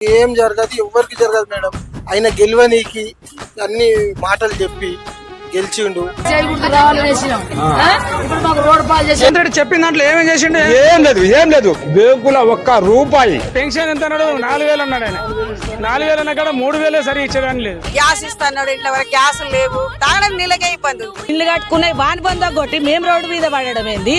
ఏం జరగదు ఎవరికి జరగదు మేడం. ఆయన గెలవనీకి అన్ని మాటలు చెప్పి గెలిచిండు. చెప్పిన దాంట్లో ఏమేం చేసిండు? ఏం లేదు ఏం లేదు. బేకుల ఒక్క రూపాయి. పెన్షన్ ఎంత అన్నాడు? నాలుగు వేలు అన్నాడు ఆయన. నాలుగు వేలు అన్న కూడా మూడు వేలే సరి ఇచ్చేదాన్ని లేదు. గ్యాస్ ఇస్తాడు ఇంట్లో వరకు గ్యాస్ లేవు. తాగడం నీళ్ళకే ఇబ్బంది. ఇల్లు కట్టుకునే వాని బంద కొట్టి మేము రోడ్డు మీద పడడం ఏంది?